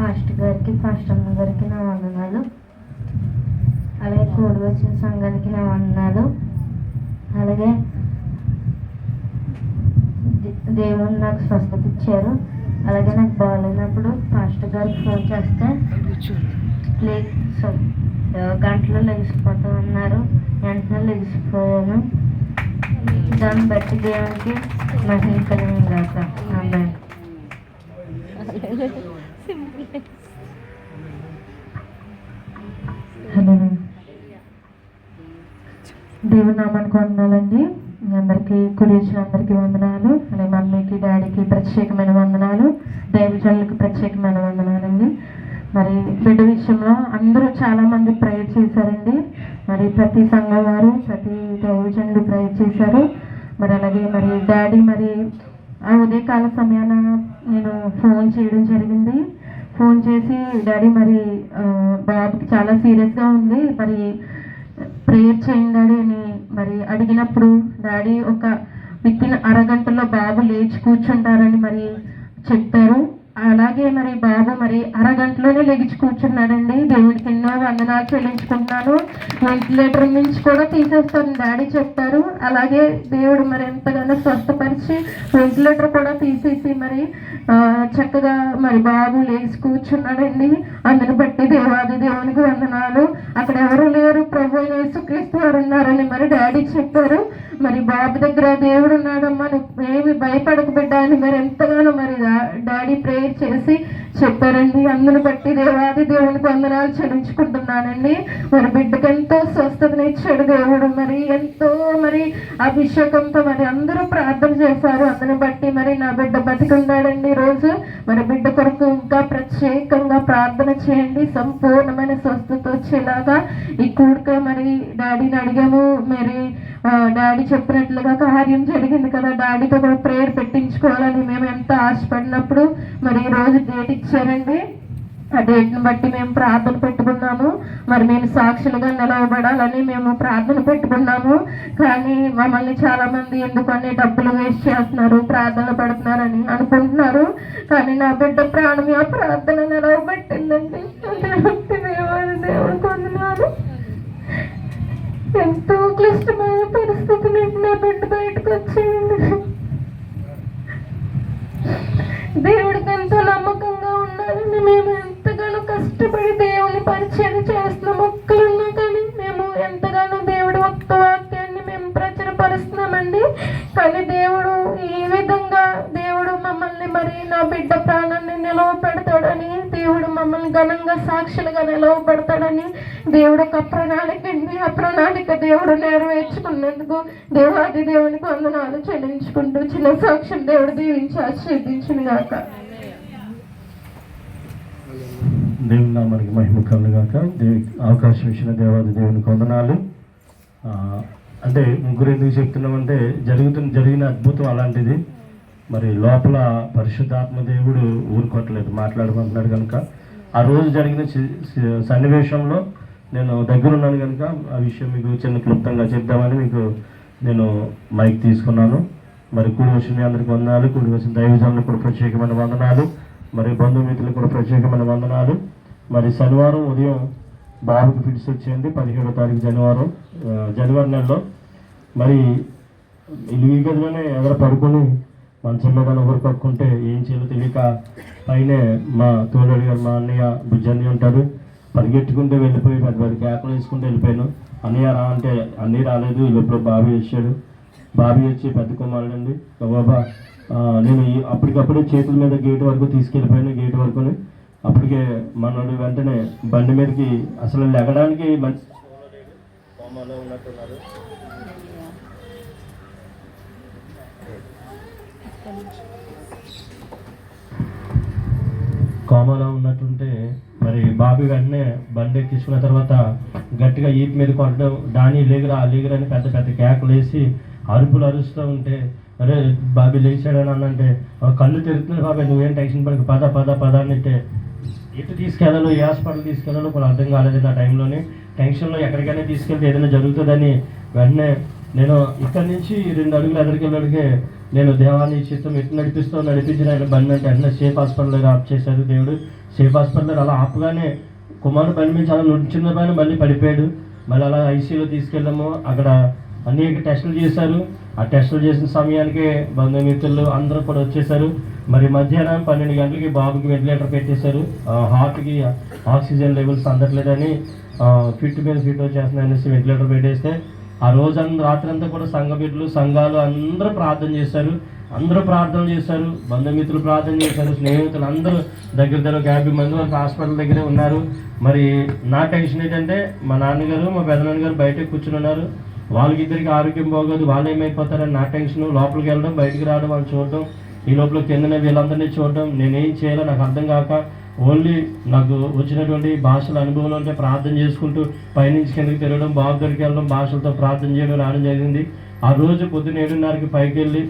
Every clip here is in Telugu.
ఫాస్ట్ గారికి పాస్టర్ అమ్మ గారికి నా వందనాలు. అలాగే కూడి వచ్చిన సంఘానికి నా వందనాలు. అలాగే దేవుడు నాకు స్వస్థత ఇచ్చారు. అలాగే నాకు బాగాలేనప్పుడు ఫాస్ట్ గారికి ఫోన్ చేస్తే లే గంటలో లెగిసిపోతాం అన్నారు. వెంటనే లెగిసిపోయాను. దాన్ని బట్టి దేవునికి మహిళ కలిగిన గాక ఆమె హలో దేవుని నామానికి వందనాలండి. మీ అందరికీ కుడి అందరికీ వందనాలు. అలాగే మమ్మీకి డాడీకి ప్రత్యేకమైన వందనాలు. దైవజనులకు ప్రత్యేకమైన వందనాలండి. మరి బిడ్డ విషయంలో అందరూ చాలామంది ప్రేయర్ చేశారండి. మరి ప్రతి సంఘం వారు ప్రతి దైవజనులు ప్రేయర్ చేశారు. మరి అలాగే మరి డాడీ మరి ఆ ఉదయకాల సమయాన నేను ఫోన్ చేయడం జరిగింది. ఫోన్ చేసి డాడీ మరి బాబుకి చాలా సీరియస్గా ఉంది. మరి ప్రేయర్ చేయండి డాడీ అని మరి అడిగినప్పుడు డాడీ ఒక విత్ ఇన్ అరగంటలో బాబు లేచి కూర్చుంటారని మరి చెప్పారు. అలాగే మరి బాబు మరి అరగంటలోనే లెగిచి కూర్చున్నాడండి. దేవుడికి ఎన్నో వందనాలు చెల్లించుకుంటున్నాను. వెంటిలేటర్ నుంచి కూడా తీసేస్తాను డాడీ చెప్పారు. అలాగే దేవుడు మరి ఎంతగానో స్వస్థపరిచి వెంటిలేటర్ కూడా తీసేసి మరి చక్కగా మరి బాబు లేచి కూర్చున్నాడండి. అందుని బట్టి దేవాది దేవునికి వందనాలు. అక్కడ ఎవరు లేరు? ప్రభు యేసుక్రీస్తు వారు ఉన్నారని మరి డాడీ చెప్పారు. మరి బాబు దగ్గర దేవుడు ఉన్నాడమ్మా నువ్వు ఏమి భయపడకు బిడ్డ అని మరి ఎంతగానో మరి డాడీ ప్రే ప్రేయర్ చేసి చెప్పారండి? అందును బట్టి దేవాది దేవునికి వందనాలు చెల్లించుకుంటున్నానండి. మరి బిడ్డకి ఎంతో స్వస్థతనిచ్చాడు దేవుడు. మరి ఎంతో మరి అభిషేకంతో మరి అందరూ ప్రార్థన చేశారు. అందుని బట్టి మరి నా బిడ్డ బతికున్నాడండి రోజు మరి బిడ్డ కొరకు ఇంకా ప్రత్యేకంగా ప్రార్థన చేయండి. సంపూర్ణమైన స్వస్థత వచ్చేలాగా. ఈ కూడిక మరి డాడీని అడిగాము. మరి డాడీ చెప్పినట్లుగా కార్యం జరిగింది కదా. డాడీతో కూడా ప్రేయర్ పెట్టించుకోవాలని మేము ఎంత ఆశపడినప్పుడు మరి ఈ రోజు డేట్ ఇచ్చారండి. ఆ డేట్ని బట్టి మేము ప్రార్థన పెట్టుకున్నాము. మరి మేము సాక్షులుగా నిలవబడాలని మేము ప్రార్థన పెట్టుకున్నాము. కానీ మమ్మల్ని చాలామంది ఎందుకని డబ్బులు వేస్ట్ చేస్తున్నారు ప్రార్థన పడుతున్నారని అనుకుంటున్నారు. కానీ నా బిడ్డ ప్రాణం ఆ ప్రార్థన నిలవబెట్టిందండి. దేవుడి దేవుడు కొందనాలు ఎంతో మరి నా బిడ్డ ప్రాణాన్ని నిలవ పెడతాడని దేవుడు మమ్మల్ని ఘనంగా సాక్షులుగా నిలవ పెడతాడని దేవుడు ఒక ప్రణాళిక అండి ఆ ప్రణాళిక దేవుడు నెరవేర్చుకున్నందుకు దేవాది దేవునికి వందనాలు చెల్లించుకుంటూ చిన్న సాక్ష్యం దేవుడు దీవించి ఆశీర్దించిన గాక. దేవుని నామానికి మహిమ కలుగాక దేవి అవకాశం ఇచ్చిన దేవాది దేవునికి వందనాలు. అంటే ముగ్గురు ఎందుకు చెప్తున్నామంటే జరుగుతున్న జరిగిన అద్భుతం అలాంటిది. మరి లోపల పరిశుద్ధాత్మ దేవుడు ఊరుకోవట్లేదు మాట్లాడుకుంటున్నాడు కనుక ఆ రోజు జరిగిన సన్నివేశంలో నేను దగ్గరున్నాను కనుక ఆ విషయం మీకు చిన్న క్లుప్తంగా చెప్దామని మీకు నేను మైక్ తీసుకున్నాను. మరి కూడి వచ్చిన మీ అందరికి వందనాలు కూడి వచ్చిన దైవజనులకు కూడా ప్రత్యేకమైన వందనాలు మరి బంధుమిత్రులకు కూడా ప్రత్యేకమైన వందనాలు. మరి శనివారం ఉదయం బాబుకి ఫిట్స్ వచ్చింది పదిహేడో తారీఖు జనవరం జనవరి నెలలో. మరి ఇల్లు గదిలోనే ఎవరు పడుకొని మంచంలో మీద ఒకరు కక్కుంటే ఏం చేయాలో తెలియక పైనే మా తోడడి గారు మా అన్నయ్య బుజ్జన్ని ఉంటారు. పరిగెట్టుకుంటే వెళ్ళిపోయి పెద్ద పెద్ద కేకలు వేసుకుంటూ వెళ్ళిపోయాను. అన్నయ్య రా అంటే అన్నయ్య రాలేదు ఈ లోపల బాబీ వచ్చాడు. బాబీ వచ్చి పెద్ద కుమారుడు అండి. బాబా నేను అప్పటికప్పుడే చేతుల మీద గేట్ వరకు తీసుకెళ్ళిపోయాను గేట్ వరకుని అప్పటికే మనోడు వెంటనే బండి మీదకి అసలు లెగడానికి మంచి ఉన్నట్టున్నారు కోమాలో ఉన్నట్టుంటే మరి బాబీ వెంటనే బండి ఎక్కించుకున్న తర్వాత గట్టిగా ఈపు మీద కొట్టడం దాని లేగురా ఆ లేగురా అని పెద్ద పెద్ద కేకలు వేసి అరుపులు అరుస్తూ ఉంటే అరే బాబీ లేచాడని అన్నంటే కళ్ళు తెరుతుంది బాబాయ్ నువ్వేం టెన్షన్ పడక పద పద పద అని అంటే ఎటు తీసుకెళ్ళాలో ఏ హాస్పిటల్ తీసుకెళ్ళాలో కూడా అర్థం కాలేదు ఆ టైంలోని. టెన్షన్లో ఎక్కడికైనా తీసుకెళ్తే ఏదైనా జరుగుతుందని వెంటనే నేను ఇక్కడి నుంచి రెండు అడుగులు ఎదురుకి వెళ్ళడికే నేను దేవాన్ని చిత్తం ఎటు నడిపిస్తూ నడిపించిన ఆయన బండి అంటే వెంటనే సేఫ్ హాస్పిటల్ దగ్గర ఆప్ చేశాడు దేవుడు. సేఫ్ హాస్పిటల్ అలా ఆపగానే కుమారుడు బండి మీద చాలా నుంచిన పైన మళ్ళీ పడిపోయాడు. మళ్ళీ అలా ఐసీలో తీసుకెళ్ళాము అక్కడ అనేక టెస్టులు చేశారు. ఆ టెస్టులు చేసిన సమయానికి బంధుమిత్రులు అందరూ కూడా వచ్చేసారు మరి మధ్యాహ్నం పన్నెండు గంటలకి బాబుకి వెంటిలేటర్ పెట్టేశారు. హార్ట్కి ఆక్సిజన్ లెవెల్స్ అందట్లేదని ఫిట్ మీద ఫిట్ వచ్చేస్తున్నాయి అనేసి వెంటిలేటర్ పెట్టేస్తే ఆ రోజంతా రాత్రంతా కూడా సంఘ బిడ్డలు సంఘాలు అందరూ ప్రార్థన చేశారు. అందరూ ప్రార్థన చేశారు. బంధుమిత్రులు ప్రార్థన చేశారు. స్నేహితులు అందరూ దగ్గర దగ్గర ఒక యాభై మంది వరకు హాస్పిటల్ దగ్గరే ఉన్నారు. మరి నా టెన్షన్ ఏంటంటే మా నాన్నగారు మా పెదనాన్నగారు బయటకు కూర్చుని ఉన్నారు. వాళ్ళకి ఇద్దరికి ఆరోగ్యం బాగోదు వాళ్ళు ఏమైపోతారని నా టెన్షన్ లోపలికి వెళ్ళడం బయటికి రావడం వాళ్ళు చూడడం ఈ లోపల కిందనే వీళ్ళందరినీ చూడడం నేనేం చేయాలో నాకు అర్థం కాక ఓన్లీ నాకు వచ్చినటువంటి భాషల అనుభవం అంటే ప్రార్థన చేసుకుంటూ పైనుంచి కిందకి తిరగడం బాబు దగ్గరికి వెళ్ళడం భాషలతో ప్రార్థన చేయడం రావడం జరిగింది. ఆ రోజు పొద్దున్న ఏడున్నరకి పైకి వెళ్ళి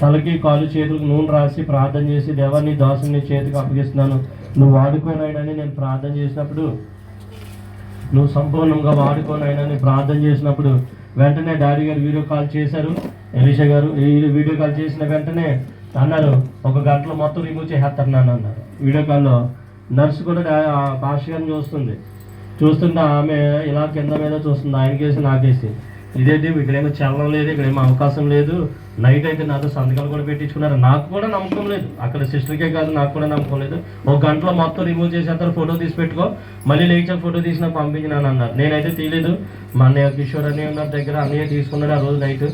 తలకి కాలు చేతులకు నూనె రాసి ప్రార్థన చేసి దేవాన్ని దాసుని చేతికి అప్పగిస్తున్నాను. నువ్వు వాడుకోనాయనని నేను ప్రార్థన చేసినప్పుడు నువ్వు సంపూర్ణంగా వాడుకోనాయనని ప్రార్థన చేసినప్పుడు వెంటనే డాడీ గారు వీడియో కాల్ చేశారు. ఎలీషా గారు ఈ వీడియో కాల్ చేసిన వెంటనే అన్నారు. ఒక గంటలో మొత్తం రిమూవ్ చేసేస్తారు నాన్న అన్నారు. వీడియో కాల్లో నర్సు కూడా డా- భాష గారిని చూస్తుంది. చూస్తుంటే ఆమె ఇలా కింద మీద చూస్తుంది. ఆయనకేసి నాకేసి ఇదేంటి? ఇక్కడేమో చలనం లేదు ఇక్కడేమో అవకాశం లేదు. నైట్ అయితే నాతో సంతకాలు కూడా పెట్టించుకున్నారు. నాకు కూడా నమ్మకం లేదు. అక్కడ సిస్టర్కే కాదు నాకు కూడా నమ్మకం లేదు. ఒక గంటలో మొత్తం రిమూవ్ చేసేస్తారు. ఫోటో తీసి పెట్టుకో. మళ్ళీ లేచాక ఫోటో తీసి నాకు పంపించినాను అన్నారు. నేనైతే తీయలేదు. మా అన్నయ్య కిషోర్ అన్నయ్య ఉన్న దగ్గర. అన్నయ్య తీసుకున్నాడు ఆ రోజు నైట్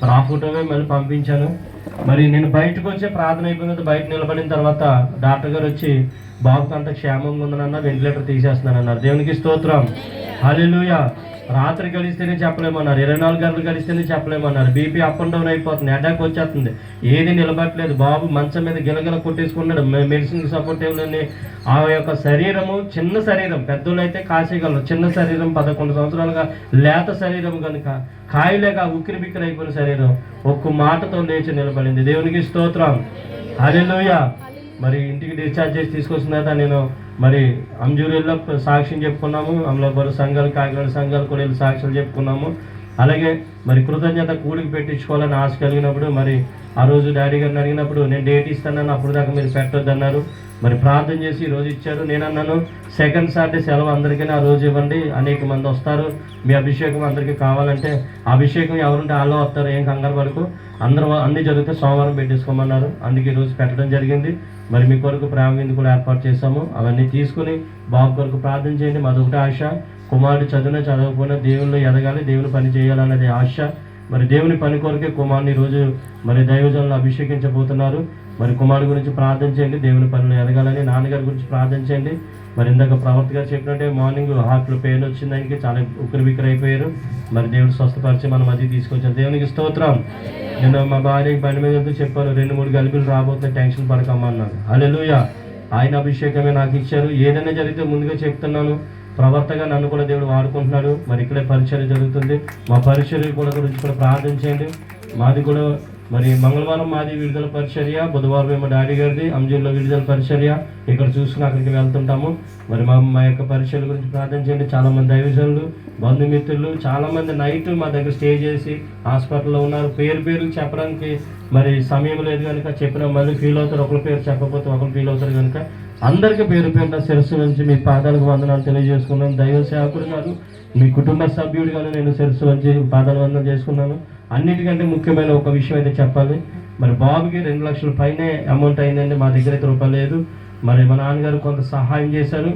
మరి ఆ ఫోటోవే మళ్ళీ పంపించాను. మరి నేను బయటకు వచ్చే ప్రార్థన అయిపోయిన బయట నిలబడిన తర్వాత డాక్టర్ గారు వచ్చి బాబుకి అంత క్షేమంగా ఉందనన్నా వెంటిలేటర్ తీసేస్తున్నాను అన్నారు దేవునికి స్తోత్రం. హల్లెలూయా రాత్రి గడిస్తేనే చెప్పలేమన్నారు. ఇరవై నాలుగు గంటలు గడిస్తేనే చెప్పలేమన్నారు. బీపీ అప్ అండ్ డౌన్ అయిపోతుంది. అటాక్ వచ్చేస్తుంది. ఏది నిలబట్టలేదు. బాబు మంచం మీద గిలగిల కొట్టేసుకున్నాడు. మెడిసిన్ సపోర్ట్ ఏమని ఆ యొక్క శరీరము చిన్న శరీరం పెద్దలు అయితే కాసేయగలరు. చిన్న శరీరం పదకొండు సంవత్సరాలుగా లేత శరీరం కనుక కాయలేగా ఉక్కిరి బిక్కిరి అయిపోయిన శరీరం ఒక్క మాటతో లేచి నిలబడింది. దేవునికి స్తోత్రం. లోయ మరి ఇంటికి డిశ్చార్జ్ చేసి తీసుకొచ్చిన తర్వాత నేను మరి అంజూరిలో సాక్ష్యం చెప్పుకున్నాము అమలాపురం సంఘాలు కాకినాడ సంఘాలు కూడా వెళ్ళి సాక్ష్యాలు చెప్పుకున్నాము. అలాగే మరి కృతజ్ఞత కూడికి పెట్టించుకోవాలని ఆశ కలిగినప్పుడు మరి ఆ రోజు డాడీ గారిని అడిగినప్పుడు నేను డేట్ ఇస్తానని అప్పుడు దాకా మీరు పెట్టొద్దు అన్నారు మరి ప్రార్థన చేసి ఈరోజు రోజు ఇచ్చారు. నేను అన్నాను సెకండ్ సాటర్డే సెలవు అందరికీ ఆ రోజు ఇవ్వండి. అనేక మంది వస్తారు. మీ అభిషేకం అందరికీ కావాలంటే అభిషేకం ఎవరుంటే వాళ్ళు వస్తారు ఏం కంగారు వరకు అందరూ అన్ని జరిగితే సోమవారం పెట్టేసుకోమన్నారు. అందుకే ఈరోజు రోజు పెట్టడం జరిగింది. మరి మీ కొరకు ప్రేమ విందు కూడా ఏర్పాటు చేశాము. అవన్నీ తీసుకుని బాబు కొరకు ప్రార్థన చేయండి. మాది ఆశ. కుమారుడు చదివిన చదవకపోయినా దేవుళ్ళు ఎదగాలి దేవుని పని చేయాలన్నది ఆశ. మరి దేవుని పని కొరకే కుమారుని ఈరోజు మరి దైవజనులు అభిషేకించబోతున్నారు. మరి కుమారుడు గురించి ప్రార్థన చేయండి దేవుని పనులు ఎదగాలని నాన్నగారి గురించి ప్రార్థన చేయండి. మరి ఇందాక ప్రవర్తి గారు చెప్పినట్టే మార్నింగ్ హార్ట్లో పెయిన్ వచ్చింది ఆయనకి చాలా ఉక్కిరి బిక్కిరి అయిపోయారు. మరి దేవుడు స్వస్థపరిచి మనం అది తీసుకొచ్చారు దేవునికి స్తోత్రం. నేను మా భార్యకి బండి మీద వెళ్తూ చెప్పాను రెండు మూడు గలిపిలు రాబోతున్న టెన్షన్ పడకమ్మన్నాను హల్లెలూయా. ఆయన అభిషేకమే నాకు ఇచ్చారు. ఏదైనా జరిగితే ముందుగా చెప్తున్నాను. ప్రవర్తగా నన్ను కూడా దేవుడు వాడుకుంటున్నాడు. మరి ఇక్కడే పరిచయం జరుగుతుంది. మా పరిచయం కూడా గురించి కూడా ప్రార్థన చేయండి. మాది కూడా మరి మంగళవారం మాది విడుదల పరిచర్య బుధవారం ఏమో డాడీ గారిది అంజూర్లో విడుదల పరిచర్య. ఇక్కడ చూసుకుని అక్కడికి వెళ్తుంటాము. మరి మా మా యొక్క పరిచర్య గురించి ప్రార్థన చేయండి. చాలా దైవజనులు బంధుమిత్రులు చాలామంది నైట్ మా దగ్గర స్టే చేసి హాస్పిటల్లో ఉన్నారు. పేరు పేరు చెప్పడానికి మరి సమయం లేదు కనుక చెప్పిన మళ్ళీ ఫీల్ అవుతారు. ఒకరి పేరు చెప్పకపోతే ఒకరు ఫీల్ అవుతారు కనుక అందరికీ పేరు పేరున శిరస్సు నుంచి మీ పాదాలకు వందనాలు తెలియజేసుకున్నాను. దైవ సేవకుడు గారు మీ కుటుంబ సభ్యుడిగాను నేను శిరస్సు నుంచి పాదాలు వందనం చేసుకున్నాను. అన్నిటికంటే ముఖ్యమైన ఒక విషయం అయితే చెప్పాలి. మరి బాబుకి రెండు లక్షల పైనే అమౌంట్ అయిందండి మా దగ్గర అయితే రూపాయలు లేదు. మరి మా నాన్నగారు కొంత సహాయం చేశారు.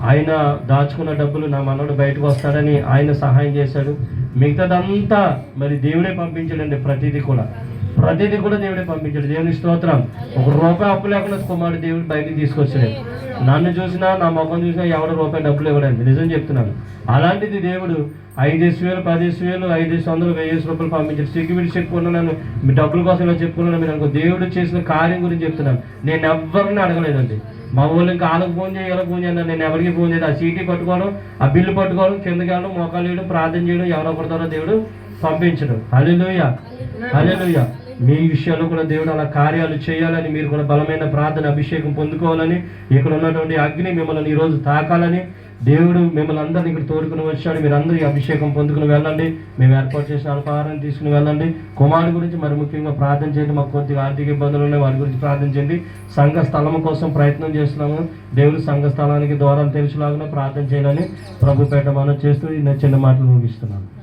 ఆయన దాచుకున్న డబ్బులు నా మనోడు బయటకు వస్తాడని ఆయన సహాయం చేశాడు. మిగతాదంతా మరి దేవుడే పంపించాడండి ప్రతిదీ కూడా. ప్రతిదీ కూడా దేవుడే పంపించాడు. దేవుని స్తోత్రం. ఒక రూపాయి అప్పు లేకుండా కుమారుడు దేవుడు బయటికి తీసుకొచ్చాడు. నన్ను చూసినా నా ముఖం చూసినా ఎవడ రూపాయి డబ్బులు ఇవ్వడండి నిజం చెప్తున్నాను. అలాంటిది దేవుడు ఐదేసి వేలు పదేసి వేలు ఐదేసి వందలు వెయ్యేసి రూపాయలు పంపించాడు. సిగ్గుబిడి చెప్పుకున్నాను మీ డబ్బుల కోసం ఇలా చెప్పుకున్నాను మీరు అనుకో దేవుడు చేసిన కార్యం గురించి చెప్తున్నాను. నేను ఎవరిని అడగలేదండి. మా ఊళ్ళో ఇంకా వాళ్ళకి ఫోన్ చేయాలి వాళ్ళకి ఫోన్ చేయను నేను ఎవరికి ఫోన్ చేయదు ఆ సీటీ పట్టుకోవడం ఆ బిల్లు పట్టుకోవడం కిందకి వెళ్ళడం మోకాలు వేయడం ప్రార్థన చేయడం ఎవరో ఒకరితో దేవుడు పంపించడం. హల్లెలూయా. హల్లెలూయా. మీ విషయాల్లో కూడా దేవుడు అలా కార్యాలు చేయాలని మీరు కూడా బలమైన ప్రార్థన అభిషేకం పొందుకోవాలని ఇక్కడ ఉన్నటువంటి అగ్ని మిమ్మల్ని ఈరోజు తాకాలని దేవుడు మిమ్మల్ని అందరినీ ఇక్కడ తోడుకుని వచ్చాడు. మీరు అందరూ అభిషేకం పొందుకుని వెళ్ళండి. మేము ఏర్పాటు చేసిన అల్పాహారం తీసుకుని వెళ్ళండి. కుమారుడు గురించి మరి ముఖ్యంగా ప్రార్థన చేయండి. మాకు కొద్దిగా ఆర్థిక ఇబ్బందులు ఉన్నాయి. వారి గురించి ప్రార్థన చేయండి. సంఘ స్థలం కోసం ప్రయత్నం చేస్తున్నాము. దేవుడు సంఘ స్థలానికి ద్వారాలు తెరిచిలాగా ప్రార్థన చేయాలని ప్రభుపేట మనం చేస్తూ ఈ చిన్న మాటలు ముగిస్తున్నాను.